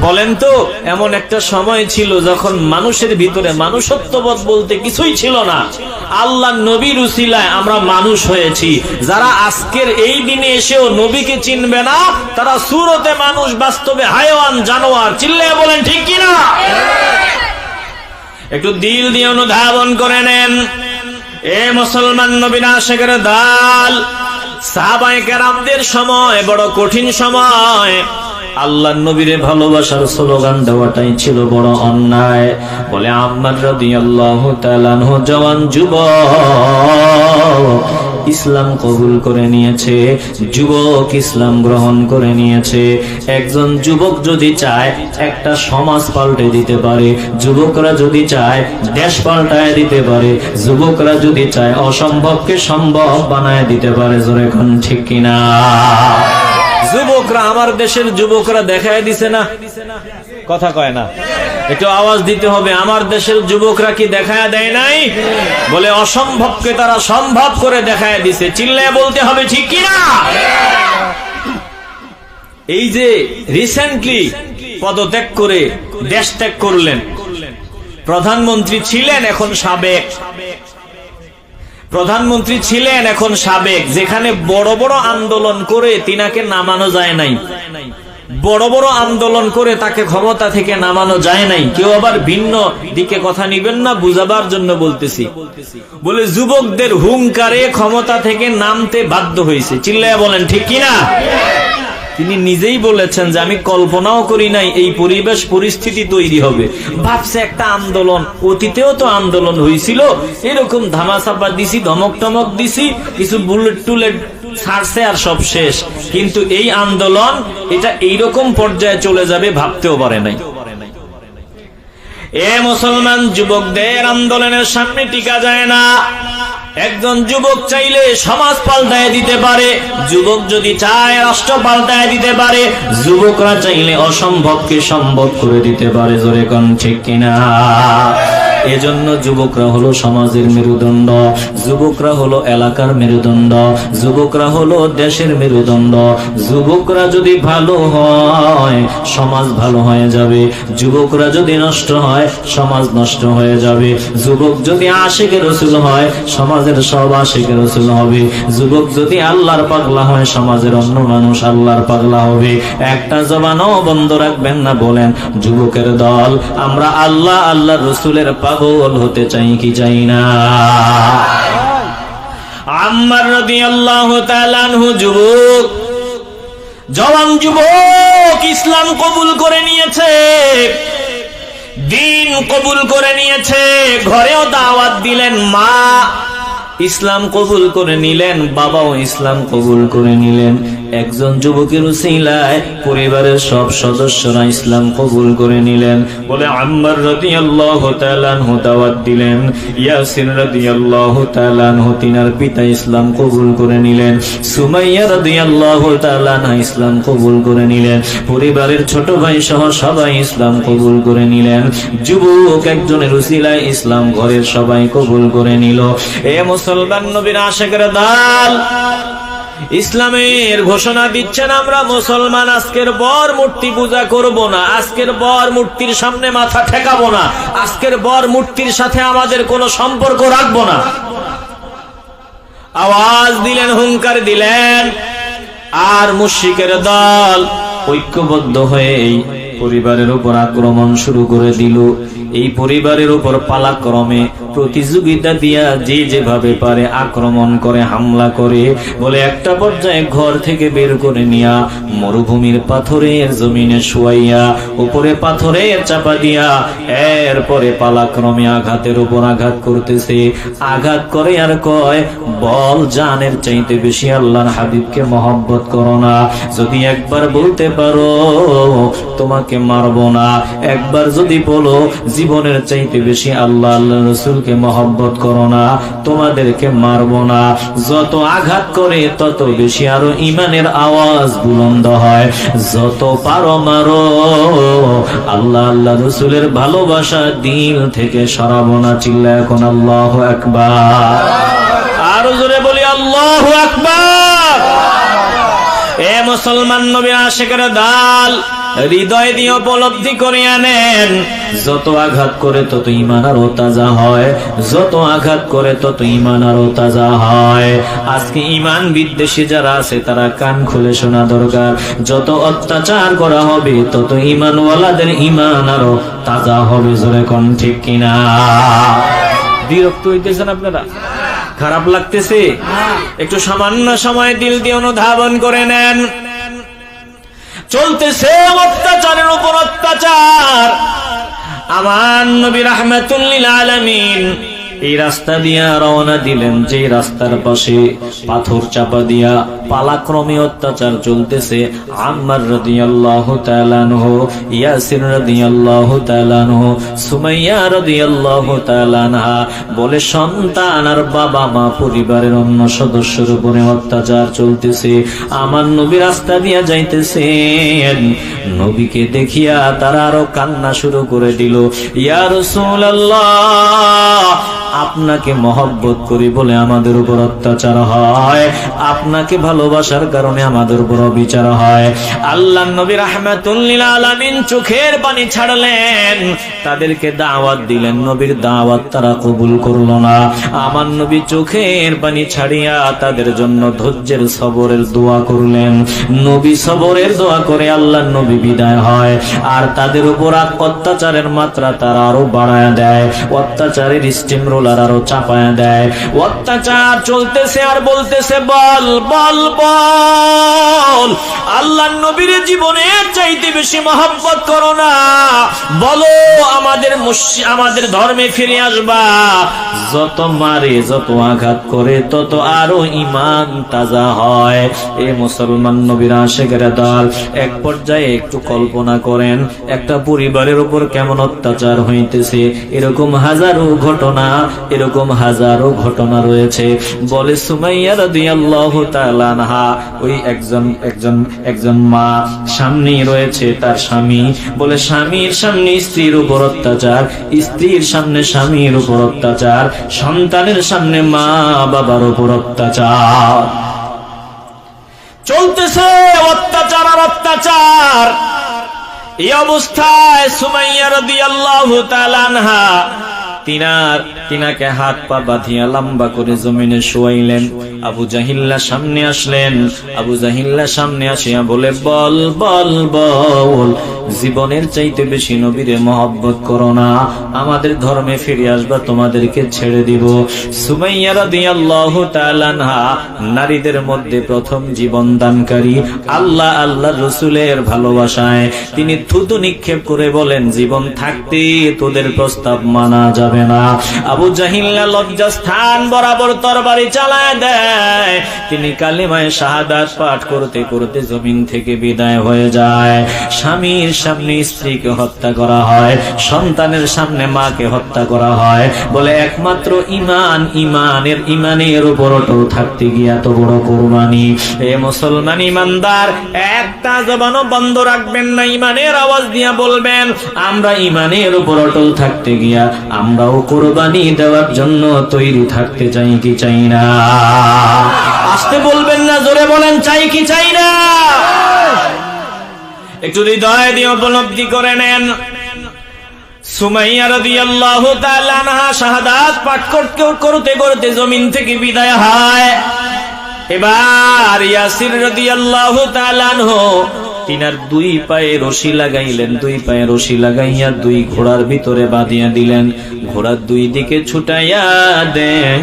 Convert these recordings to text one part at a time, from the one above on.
বলেন তো, এমন একটা সময় ছিল যখন মানুষের ভিতরে মানুষত্ববোধ বলতে কিছুই ছিল না। আল্লাহ নবীর উসিলায় আমরা মানুষ হয়েছি। যারা আজকের এই দিনে এসেও নবীকে চিনবে না, তারা সুরতে মানুষ, বাস্তবে হায়ওয়ান জানোয়ার। চিল্লে বলেন, ঠিক কিনা একটু দিল দিয়ে অনুধাবন করে নেন। এ মুসলমান নবীন আশেখের দাল। সাহাবায়ে কেরামদের সময়, বড় কঠিন সময়। আল্লাহ নবীরে ভালোবাসার স্লোগান দেওয়াটাই ছিল বড় অন্যায়। বলে আম্মার রাদিয়াল্লাহু তাআলা আনহু, জওয়ান যুবক, ইসলাম কবুল করে নিয়েছে। যুবক ইসলাম গ্রহণ করে নিয়েছে। একজন যুবক যদি চায়, একটা সমাজ পাল্টে দিতে পারে। যুবকরা যদি চায়, দেশ পাল্টায় দিতে পারে। যুবকরা যদি চায়, অসম্ভবকে সম্ভব বানায় দিতে পারে। জোরে এখন ঠিক কিনা? যুবকরা আমার দেশের যুবকরা দেখায় দিছে না। কথা কয় না। একটু আওয়াজ দিতে হবে, আমার দেশের যুবকরা কি দেখায় দেয় নাই? বলে অসম্ভবকে তারা সম্ভব করে দেখায় দিছে। চিল্লায় বলতে হবে, ঠিক কিনা এই যে রিসেন্টলি পদত্যাগ করে দেশ ত্যাগ করলেন। প্রধানমন্ত্রী ছিলেন, এখন সাবেক। প্রধানমন্ত্রী ছিলেন এখন সাবেক, যেখানে বড় বড় আন্দোলন করে তিনাকে নামানো যায় নাই। বড় বড় আন্দোলন করে তাকে ক্ষমতা থেকে নামানো যায় নাই। কেউ আবার ভিন্ন দিকে কথা নিবেন না, বুঝাবার জন্য বলতেছি। বলে যুবকদের হুঙ্কারে ক্ষমতা থেকে নামতে বাধ্য হয়েছে। চিল্লায় বলেন, ঠিক কিনা? তিনি নিজেই বলেছেন যে আমি কল্পনাও করি নাই এই পরিবেশ পরিস্থিতি তৈরি হবে। ভাবছে একটা আন্দোলন, অতীতেও তো আন্দোলন হয়েছিল এরকম ধামাচাপা দিছি ধমক টমক দিছি, কিছু বুলেট টুলেট ছাড়ছে আর সব শেষ। কিন্তু এই আন্দোলন এটা এইরকম পর্যায়ে চলে যাবে ভাবতেও পারে নাই। এ মুসলমান যুবকদের আন্দোলনের সামনে টিকা যায় না। একজন যুবক চাইলে সমাজ পাল্টায় দিতে পারে, যুবক যদি চায় রাষ্ট্র পাল্টায় দিতে পারে, যুবকরা চাইলে অসম্ভবকে সম্ভব করে দিতে পারে, জোরে কন ঠিক কিনা? এজন্য যুবকরা হলো সমাজের মেরুদণ্ড, যুবকরা হলো এলাকার মেরুদণ্ড, যুবকরা হলো দেশের মেরুদণ্ড। যুবকরা যদি ভালো হয়, সমাজ ভালো হয়ে যাবে। যুবকরা যদি নষ্ট হয়, সমাজ নষ্ট হয়ে যাবে। যুবক যদি আশেকের রসুল হয়, সমাজের সব আশেকের রসুল হবে। যুবক যদি আল্লাহর পাগলা হয়, সমাজের অন্য মানুষ আল্লাহর পাগলা হবে। একটা জবানও বন্ধ রাখবেন না বলেন যুবকের দল। আমরা আল্লাহ আল্লাহ রসুলের পাগল হতে চাই কি চাই না। রাদিয়াল্লাহু তাআলা আনহু যুবক, জওয়ান যুবক ইসলাম কবুল করে নিয়েছে, দিন কবুল করে নিয়েছে, ঘরেও দাওয়াত দিলেন মা, ইসলাম কবুল করে নিলেন, বাবাও ইসলাম কবুল করে নিলেন। একজন যুবকের উসিলায় পরিবারের সব সদস্যরা ইসলাম কবুল করে নিলেন। বলে আম্মার রাদিয়াল্লাহু তাআলা আনহু দাওয়াত দিলেন। ইয়াসির রাদিয়াল্লাহু তাআলা আনহু তিনার পিতা ইসলাম কবুল করে নিলেন। সুমাইয়া রাদিয়াল্লাহু তাআলা আনহা ইসলাম কবুল করে নিলেন। পরিবারের ছোট ভাই সহ সবাই ইসলাম কবুল করে নিলেন। যুবক একজনের উসিলায় ইসলাম ঘরের সবাই কবুল করে নিল। এ মুসলমান নবীর আশেকের দাল! ইসলামের ঘোষণা দিচ্ছেন, আমরা মুসলমান, আজকের বর মূর্তি পূজা করব না। আজকের বর মূর্তির সামনে মাথা ঠেকাবো না। আজকের বর মূর্তির সাথে আমাদের কোনো সম্পর্ক রাখব না। আওয়াজ দিলেন, হুঙ্কার দিলেন, আর মুশিকের দল ঐক্যবদ্ধ হয়ে পরিবারের উপর আক্রমণ শুরু করে দিল। এই পরিবারের উপর পালাক্রমে প্রতিযোগিতা দিয়া যে যেভাবে পারে আক্রমণ করে, হামলা করে, বলে একটা পর্যায়ে ঘর থেকে বের করে নিয়া মরুভূমির পাথরের জমিনে শুয়াইয়া, উপরে পাথরের চাপা দিয়া এরপরে পালাক্রমে আঘাতের উপর আঘাত করতেছে। আঘাত করে আর কয়, বল জানের চাইতে বেশি আল্লাহর হাবিবকে মহব্বত করো না। যদি একবার বলতে পারো, তোমাকে মারবো না। একবার যদি বলো, জীবনের চাইতে বেশি আল্লাহ আল্লাহ রসুলকে মহব্বত করো না, তোমাদেরকে মারবো না। যত আঘাত করে, তত বেশি আরও ইমানের আওয়াজ বুলন্দ হয়। যত পারো মারো, আল্লাহ আল্লাহ রসুলের ভালোবাসা দিল থেকে সরাবো না চিল্লা এখন আল্লাহ একবার আরও জোরে বলি, আল্লাহ একবার এ মুসলমান নবী আশেকের দাল হৃদয় দিয়ে উপলব্ধি করে আনেন। যত আঘাত করে তত ইমান আরও তাজা হয়। যত আঘাত করে তত ইমান আরও তাজা হয়। আজকে ইমান বিদ্বেষী যারা আছে, তারা কান খুলে শোনা দরকার। যত অত্যাচার করা হবে, তত ইমানওয়ালাদের ইমান আরও তাজা হবে জোরে কোন ঠিক কিনা? বিরক্ত হইতেছেন আপনারা? খারাপ লাগতেছে? একটু সামান্য সময় দিল দিয়ে অনুধাবন করে নেন। চলতেছে অত্যাচারের উপর অত্যাচার। আমার নবী রাহমাতুল্লিল এই রাস্তা দিয়া রওনা দিলেন যে রাস্তার পাশে পাথর চাপা দিয়া পালাক্রমে অত্যাচার চলতেছে। আম্মার রাদিয়াল্লাহু তাআলা আনহু ইয়াসির রাদিয়াল্লাহু তাআলা আনহু, সুমাইয়া রাদিয়াল্লাহু তাআলা আনহা বলে, সন্তান আর বাবা মা পরিবারের অন্য সদস্যের উপরে অত্যাচার চলতেছে। আমার নবী রাস্তা দিয়া যাইতেছেন। নবীকে দেখিয়া তারা আরও কান্না শুরু করে দিল। ইয়া আপনাকে মহব্বত করি বলে আমাদের উপর অত্যাচার হয়। আপনাকে ভালোবাসার কারণে আমাদের উপর বিচার হয়। আল্লাহ নবী রাহমাতুল্লিল আলামিন চোখের পানি ছাড়লেন। তাদেরকে দাওয়াত দিলেন, নবীর দাওয়াত তারা কবুল করল না। আমার নবী চোখের পানি ছাড়িয়া তাদের জন্য ধৈর্যের সবরের দোয়া করলেন। নবী সবরের দোয়া করে আল্লাহ নবী বিদায় হয়। আর তাদের উপর অত্যাচারের মাত্রা তারা আরও বাড়ায় দেয়। অত্যাচারের স্টিম রোলার আরও চাপায় দেয়। অত্যাচার চলতেছে আর বলতেছে, বল বল। বল আল্লাহ নবীর জীবনের চাইতে বেশি মহব্বত করো না। বলো, আমাদের আমাদের ধর্মে ফিরে আসবা। যত মারে, যত আঘাত করে, তত আরও ইমান তাজা হয়। এ মুসলমান নবীর আশেকের দল, এক পর্যায়ে একটু কল্পনা করেন, একটা পরিবারের উপর কেমন অত্যাচার হইতেছে। এরকম হাজারো ঘটনা, এরকম হাজারো ঘটনা রয়েছে। বলে সুমাইয়া রাদিয়াল্লাহু তাআলা সন্তানের সামনে মা বাবার উপর অত্যাচার। চলতেছে অত্যাচার আর অত্যাচার। এই অবস্থায় সুমাইয়া রাদিয়াল্লাহু তাআলা আনহা তিনার, তিনাকে হাত পা বাঁধিয়া লম্বা করে জমিনে শোয়াইলেন। আবু জাহিল্লা সামনে আসলেন। আবু জাহিল্লা সামনে আসিয়া বলে, বল বল বল, জীবনের চাইতে বেশি নবীরে মহব্বত করো না। আমাদের ধর্মে ফিরে আসবা, তোমাদেরকে ছেড়ে দিব। নারীদের মধ্যে প্রথম জীবন দানকারী। আল্লাহ আল্লাহ রসুলের ভালোবাসায়। তিনি থুতু নিক্ষেপ করে বলেন, জীবন থাকতে তোদের প্রস্তাব মানা যাবে না। আবু জাহিল্লা লজ্জা স্থান বরাবর তরবারি চালায় দেয়। তিনি কালিমায় শাহাদাত পাঠ করতে করতে জমিন থেকে বিদায় হয়ে যায়। স্বামীর সামনে স্ত্রীকে হত্যা করা হয়, সন্তানের সামনে মাকে হত্যা করা হয় বলে একমাত্র ইমান ইমানের ইমানের উপর অটল থাকতে গিয়ে এত বড় কোরবানি। এ মুসলমান ইমানদার, একটা জবানও বন্ধ রাখবেন না, ইমানের আওয়াজ দিয়া বলবেন, আমরা ইমানের উপর অটল থাকতে গিয়া আমরাও কোরবানি দেওয়ার জন্য তৈরি থাকতে চাই কি চাই না? আসতে বলবেন না, জোরে বলেন, চাই কি চাই না? একটু হৃদয় দিয়ে উপলব্ধি করে নেন। সুমাইয়া থেকে বিদায় হয়। এবার ইয়াসির রাদিয়াল্লাহু তাআলা তিনার দুই পায়ে রশি লাগাইলেন, দুই পায়ে রশি লাগাইয়া দুই ঘোড়ার ভিতরে বাঁধিয়া দিলেন। ঘোড়ার দুই দিকে ছুটাইয়া দেন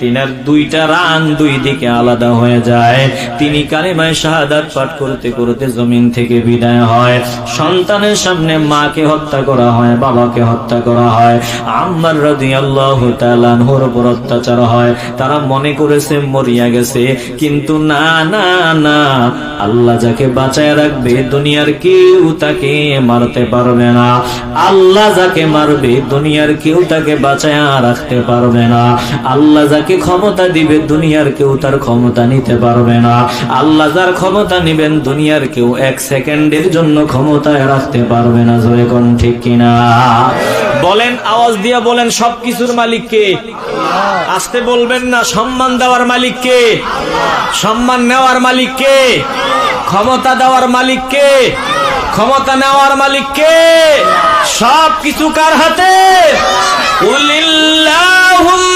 তিনার দুইটা রান দুই দিকে আলাদা হয়ে যায়। তিনি কালেমায় শাহাদাত পাঠ করতে করতে জমিন থেকে বিদায় হয়। সন্তানের সামনে মাকে হত্যা করা হয়, বাবাকে হত্যা করা হয়। আম্মার রাদিয়াল্লাহু তাআলা আনহুর উপর অত্যাচার হয়। তারা মনে করেছে মরিয়া গেছে। কিন্তু না না না, আল্লাহ যাকে বাঁচায় রাখবে দুনিয়ার কেউ তাকে মারতে পারবে না। আল্লাহ যাকে মারবে দুনিয়ার কেউ তাকে বাঁচায় রাখতে পারবে না। আল্লাহ যাকে ক্ষমতা দিবে, দুনিয়ার কেউ তার ক্ষমতা নিতে পারবে না। আল্লাহ যার ক্ষমতা নিবেন, দুনিয়ার কেউ এক সেকেন্ডের জন্য ক্ষমতায় রাখতে পারবে না, জোরে কোন ঠিক কিনা? বলেন, আওয়াজ দিয়ে বলেন, সবকিছুর মালিক কে? আসতে বলবেন না, সম্মান দেওয়ার মালিক কে? সম্মান নেওয়ার মালিক কে? ক্ষমতা দেওয়ার মালিক কে? ক্ষমতা নেওয়ার মালিক কে? সব কিছু কার হাতে? উলিল্লাহুম্মা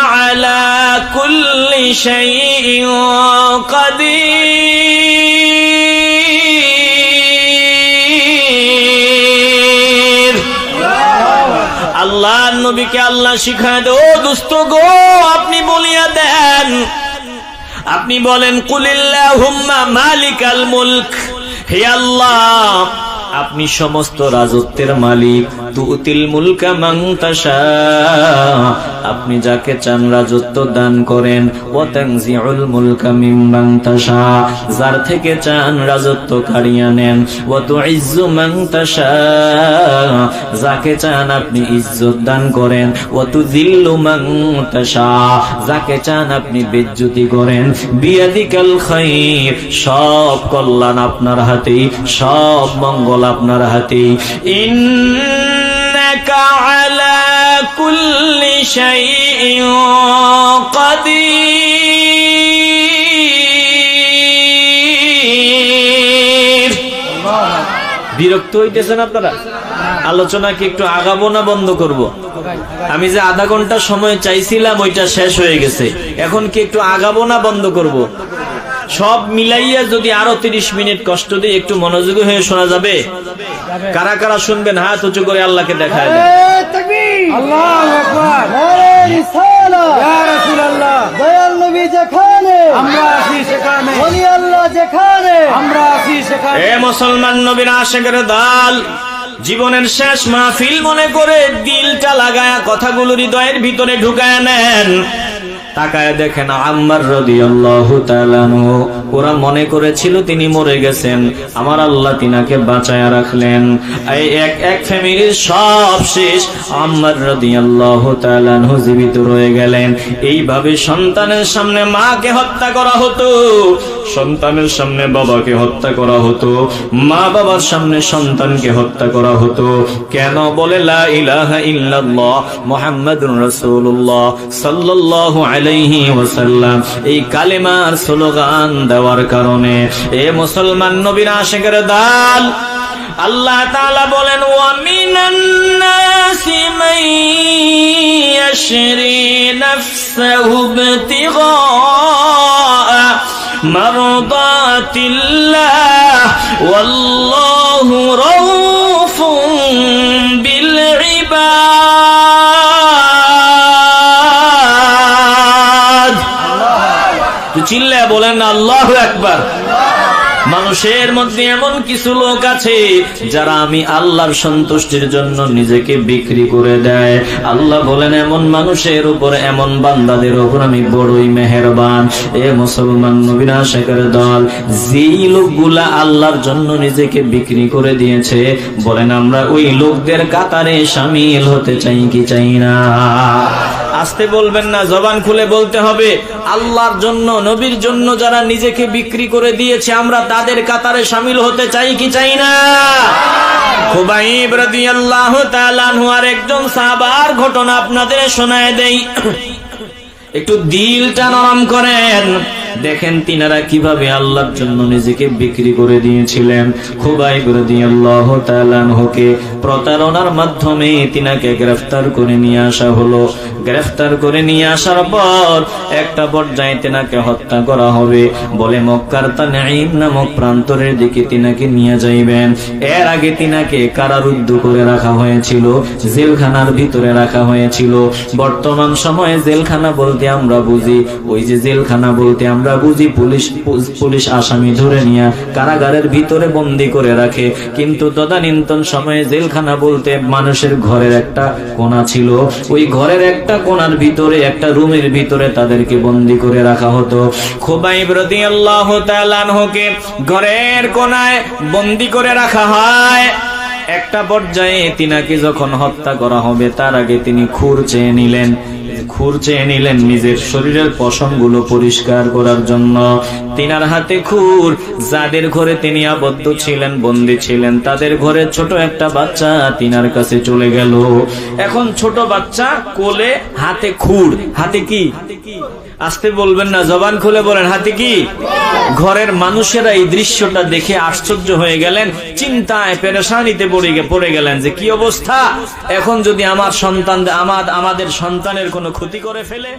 شيء قدير আল্লাহ নবীকে আল্লাহ শিখায় দে ও দুস্থ গো আপনি বলিয়া দেন আপনি বলেন কুলিল্লাহুম্মা মালিকাল মুলক হে আল্লাহ আপনি সমস্ত রাজত্বের মালিক। তুতিল মুলকা তাশা। আপনি যাকে চান রাজত্ব দান করেন। ওয়া তানজিউল মুলকা মিম্মান তাশা। যার থেকে চান রাজত্ব কাড়িয়া নেন ওয়া তুইজ্জু তাশা। যাকে চান আপনি ইজ্জত দান করেন। ওয়া তুযিল্লু তাশা। যাকে চান আপনি বেজ্জতি করেন। বিয়াদিকাল খাইর। সব কল্যাণ আপনার হাতেই। সব মঙ্গল আপনার হাতেই ইন্নাকা আলা কুল্লি শাইইন কাদির বিরক্ত হইতেছেন আপনারা আলোচনা কি একটু আগাবো না বন্ধ করব। আমি যে আধা ঘণ্টা সময় চাইছিলাম ওইটা শেষ হয়ে গেছে এখন কি একটু আগাবো না বন্ধ করব। সব মিলাইয়া যদি আরও তিরিশ মিনিট কষ্ট দিয়ে একটু মনোযোগী হয়ে শোনা যাবে? কারা কারা শুনবেন? হাত উঁচু করে আল্লাহকে দেখায় দেন। আল্লাহু আকবার! রিসালাত! রাসূলুল্লাহ! দয়াল নবী যেখানে? আমরা আছি সেখানে। ওলি আল্লাহ যেখানে? আমরা আছি সেখানে। এ মুসলমান নবীর আশেকের দাল জীবনের শেষ মাহফিল মনে করে দিলটা লাগায়া কথাগুলো হৃদয়ের ভিতরে ঢুকায় নেন। তাকায় দেখেন আম্মার তাআলা আনহু। ওরা মনে করেছিল তিনি মরে গেছেন। আমার আল্লাহ তিনাকে বাঁচায়া রাখলেন। এই এক এক ফ্যামিলির সব শেষ। আম্মার রাদিয়াল্লাহু তাআলা আনহু জীবিত রয়ে গেলেন। এইভাবে সন্তানের সামনে মাকে হত্যা করা হতো। সন্তানের সামনে বাবাকে হত্যা করা হতো। মা বাবার সামনে সন্তানকে হত্যা করা হতো। কেন বলে লা ইলাহা ইল্লাল্লাহ মুহাম্মাদুর রাসূলুল্লাহ সাল্লাল্লাহু আলাইহি ওয়াসাল্লাম। এই কালেমার স্লোগান দেওয়ার কারণে এ মুসলমান নবীর আশেকের দাল। আল্লাহ তাআলা বলেন ওয়ামিনান নাসি মান ইয়াশরি নাফসাহু ইবতিগা মারদাতিল্লাহ। ওয়াল্লাহু রাউফ তো চিল্লায় বলেন আল্লাহ একবার মানুষের মধ্যে এমন কিছু লোক আছে যারা আমি আল্লাহর সন্তুষ্টির জন্য নিজেকে বিক্রি করে দেয়। আল্লাহ বলেন, এমন মানুষের উপর, এমন বান্দাদের উপর আমি বড়ই মেহেরবান। এ মুসলমান নবীনা শেখের দল, যেই লোকগুলা আল্লাহর জন্য নিজেকে বিক্রি করে দিয়েছে, বলেন, আমরা ওই লোকদের কাতারে সামিল হতে চাই কি চাই না? আসতে বলবেন না, জবান খুলে বলতে হবে। আল্লাহর জন্য, নবীর জন্য যারা নিজেকে বিক্রি করে দিয়েছে, আমরা তাদের কাতারে সামিল হতে চাই কি চাই না? খুবাইব রাদিয়াল্লাহু তাআলা আর একজন সাহাবার ঘটনা আপনাদের শোনায় দেই। একটু দিলটা নরম করেন। দেখেন তিনারা কীভাবে আল্লাহর জন্য নিজেকে বিক্রি করে দিয়েছিলেন। খুবাই আল্লাহ তালানহকে প্রতারণার মাধ্যমে তিনাকে গ্রেফতার করে নিয়ে আসা হলো। গ্রেফতার করে নিয়ে আসার পর একটা পর্যায়ে তিনাকে হত্যা করা হবে বলে মক্কার তানাইম নামক প্রান্তরের দিকে তিনাকে নিয়ে যাইবেন। এর আগে তিনাকে কারারুদ্ধ করে রাখা হয়েছিল, জেলখানার ভিতরে রাখা হয়েছিল। বর্তমান সময়ে জেলখানা বলতে আমরা বুঝি, ওই যে জেলখানা বলতে আমরা বুঝি, পুলিশ পুলিশ আসামি ধরে নিয়ে কারাগারের ভিতরে বন্দি করে রাখে। কিন্তু তদানীন্তন সময়ে জেল জেলখানা বলতে মানুষের ঘরের একটা কোনা ছিল। ওই ঘরের একটা কোনার ভিতরে, একটা রুমের ভিতরে তাদেরকে বন্দি করে রাখা হতো। খোবাইব ব্রতি আল্লাহ আনহুকে ঘরের কোনায় বন্দি করে রাখা হয়। একটা পর্যায়ে তিনাকে যখন হত্যা করা হবে, তার আগে তিনি খুর চেয়ে নিলেন। খুর চেয়ে নিলেন নিজের শরীরের পশমগুলো পরিষ্কার করার জন্য। তিনার হাতে খুর যাদের ঘরে তিনি আবদ্ধ ছিলেন, বন্দী ছিলেন, তাদের ঘরে ছোট একটা বাচ্চা তিনার কাছে চলে গেল। এখন ছোট বাচ্চা কোলে হাতে খুর। হাতে কি? আসতে বলবেন না, জবান খুলে বলেন, হাতে কি? ঘরের মানুষেরা এই দৃশ্যটা দেখে আশ্চর্য হয়ে গেলেন, চিন্তায় পেরেশানিতে পড়ে গেলেন যে কি অবস্থা? এখন যদি আমার সন্তান আমার আমাদের সন্তানের কোনো ক্ষতি করে ফেলে